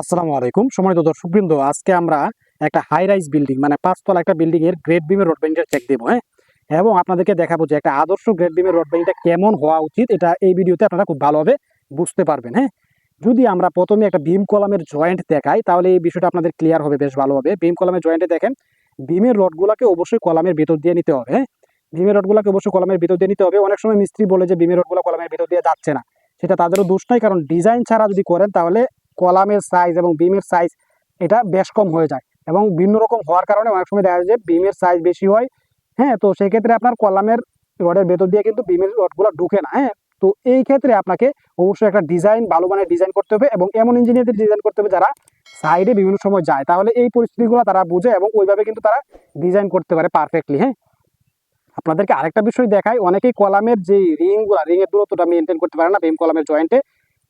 আসসালামু আলাইকুম। সম্মানিত দর্শকবৃন্দ, আজকে আমরা একটা হাই রাইজ বিল্ডিং মানে পাঁচতলা একটা বিল্ডিং এর গ্রেড বিমের রড বেঞ্চের চেক দেবো হ্যাঁ? এবং আপনাদেরকে দেখাবো যে একটা আদর্শ গ্রেড বিমের রড বেঞ্চটা কেমন হওয়া উচিত, এটা এই ভিডিওতে আপনারা খুব ভালোভাবে বুঝতে পারবেন হ্যাঁ? যদি আমরা প্রথমে একটা বিম কলামের জয়েন্ট দেখাই, তাহলে এই বিষয়টা আপনাদের ক্লিয়ার হবে বেশ ভালোভাবে। বিম কলামের জয়েন্টে দেখেন বিমের রডগুলোকে অবশ্যই কলামের ভিতর দিয়ে নিতে হবে হ্যাঁ? বিমের রডগুলোকে অবশ্যই কলামের ভিতর দিয়ে নিতে হবে। অনেক সময় মিস্ত্রি বলে যে বিমের রডগুলো কলামের ভিতর দিয়ে যাচ্ছে না, সেটা তাদেরও দোষ নাই, কারণ ডিজাইন ছাড়া যদি করেন, তাহলে কলামের সাইজ এবং বিমের সাইজ এটা বেশ কম হয়ে যায় এবং ভিন্ন রকম হওয়ার কারণে অনেক সময় দেখা যায় যে বিমের সাইজ বেশি হয়। হ্যাঁ তো সেক্ষেত্রে আপনার কলামের রডের ভেতর দিয়ে কিন্তু বিমের রডগুলো ঢুকে না হ্যাঁ? তো এই ক্ষেত্রে আপনাকে অবশ্যই একটা ডিজাইন ভালো মানের ডিজাইন করতে হবে এবং এমন ইঞ্জিনিয়ারদের ডিজাইন করতে হবে যারা সাইডে বিভিন্ন সময় যায়। তাহলে এই পরিস্থিতিগুলো তারা বুঝে এবং ওইভাবে কিন্তু তারা ডিজাইন করতে পারে পারফেক্টলি হ্যাঁ? আপনাদেরকে আরেকটা বিষয় দেখায় অনেকেই কলামের যে রিংগুলো রিংয়ের দূরত্বটা মেনটেন করতে পারে না বিম কলামের জয়েন্টে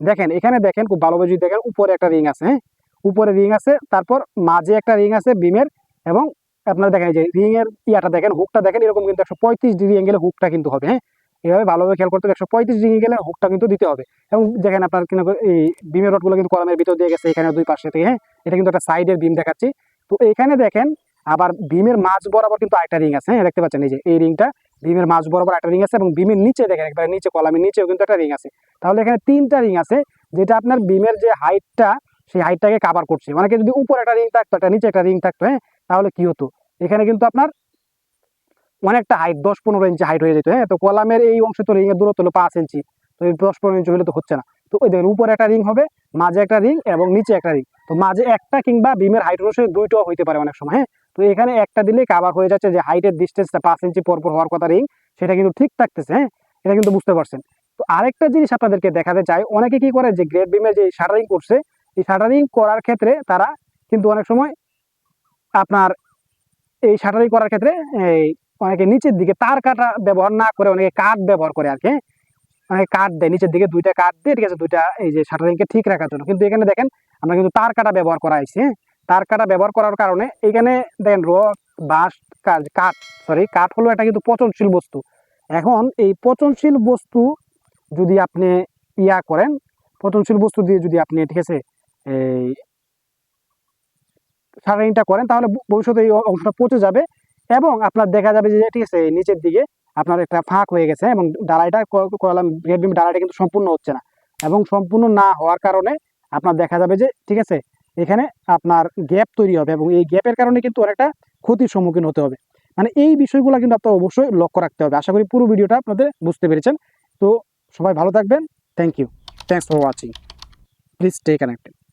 দেখেন, এখানে দেখেন খুব ভালোভাবে যদি দেখেন, উপরে একটা রিং আছে হ্যাঁ? উপরে রিং আছে, তারপর মাঝে একটা রিং আছে বিমের এবং আপনারা দেখেন যে রিং এর ইয়াটা দেখেন হুকটা দেখেন, এরকম কিন্তু একশো পঁয়ত্রিশ ডিগ্রি অ্যাঙ্গেলে হুকটা কিন্তু হবে হ্যাঁ? এভাবে ভালোভাবে খেয়াল করতে হবে, একশো পঁয়ত্রিশ ডিগ্রি গেলে হুকটা কিন্তু দিতে হবে। এবং দেখেন আপনার কিন্তু এই বিমের রডগুলো কিন্তু কলমের ভিতর দিয়ে গেছে, এখানে দুই পাশে থেকে হ্যাঁ? এটা কিন্তু একটা সাইডের বিম দেখাচ্ছি। তো এখানে দেখেন, আবার বিমের মাঝ বরাবর কিন্তু আরেকটা রিং আছে হ্যাঁ? দেখতে পাচ্ছেন এই যে, এই রিংটা বিমের মাঝ বরাবর একটা রিং আছে এবং বিমের নিচে দেখেন একবার নিচে কলামের নিচেও কিন্তু একটা রিং আছে। তাহলে এখানে তিনটা রিং আছে, যেটা আপনার বিমের যে হাইটটা সেই হাইটটাকে কাভার করছে। অনেকে যদি উপরে একটা রিং থাকতো, একটা নিচে একটা রিং থাকতো হ্যাঁ তাহলে কি হতো? এখানে কিন্তু আপনার অনেকটা হাইট দশ পনেরো ইঞ্চি হাইট হয়ে যেত হ্যাঁ তো কলামের এই অংশ তো রিংয়ের দূরত্ব হলো পাঁচ ইঞ্চি তো এই দশ পনেরো ইঞ্চি হলে তো হচ্ছে না। তো ওই দেখেন উপরে একটা রিং হবে, মাঝে একটা রিং এবং নিচে একটা রিং তো মাঝে একটা কিংবা বিমের হাইট অনুসারে দুইটাও হইতে পারে অনেক সময় হ্যাঁ? তো এখানে একটা দিলে কাভার হয়ে যাচ্ছে যে হাইটের ডিস্টেন্সটা পাঁচ ইঞ্চি পরপর হওয়ার কথা রিং সেটা কিন্তু ঠিক থাকতেছে হ্যাঁ? এটা কিন্তু বুঝতে পারছেন। তো আরেকটা জিনিস আপনাদেরকে দেখাতে চাই, অনেকে কি করে যে গ্রেড বিমের যে শাটারিং করছে, এই শাটারিং করার ক্ষেত্রে তারা কিন্তু অনেক সময় আপনার এই শাটারিং করার ক্ষেত্রে এই অনেকে নিচের দিকে তার কাটা ব্যবহার না করে, অনেকে কাঠ ব্যবহার করে আর কি হ্যাঁ? অনেকে কাঠ দেয়, নিচের দিকে দুইটা কাঠ দিয়ে, ঠিক আছে, দুইটা এই যে শাটারিংকে ঠিক রাখার জন্য। কিন্তু এখানে দেখেন, আমরা কিন্তু তার কাটা ব্যবহার করা হয়েছে হ্যাঁ? তার কাটা ব্যবহার করার কারণে এখানে দেখেন রড, বাঁশ কাঠ সরি কাঠ হলো একটা কিন্তু পচনশীল বস্তু। এখন এই পচনশীল বস্তু যদি আপনি ইয়া করেন, পচনশীল বস্তু দিয়ে যদি আপনি, ঠিক আছে, এই সারাইনটা করেন, তাহলে ভবিষ্যতে এই অংশটা পচে যাবে এবং আপনার দেখা যাবে যে, ঠিক আছে নিচের দিকে আপনার একটা ফাঁক হয়ে গেছে, এবং ডালাইটা ক- কলাম বিম ডালাইটা কিন্তু সম্পূর্ণ হচ্ছে না। এবং সম্পূর্ণ না হওয়ার কারণে আপনার দেখা যাবে যে, ঠিক আছে, এখানে আপনার গ্যাপ তৈরি হবে, এবং এই গ্যাপের কারণে কিন্তু অনেকটা ক্ষতির সম্মুখীন হতে হবে। মানে এই বিষয়গুলো কিন্তু আপনার অবশ্যই লক্ষ্য রাখতে হবে। আশা করি পুরো ভিডিওটা আপনাদের বুঝতে পেরেছেন। তো সবাই ভালো থাকবেন। Thank you thanks for watching please stay connected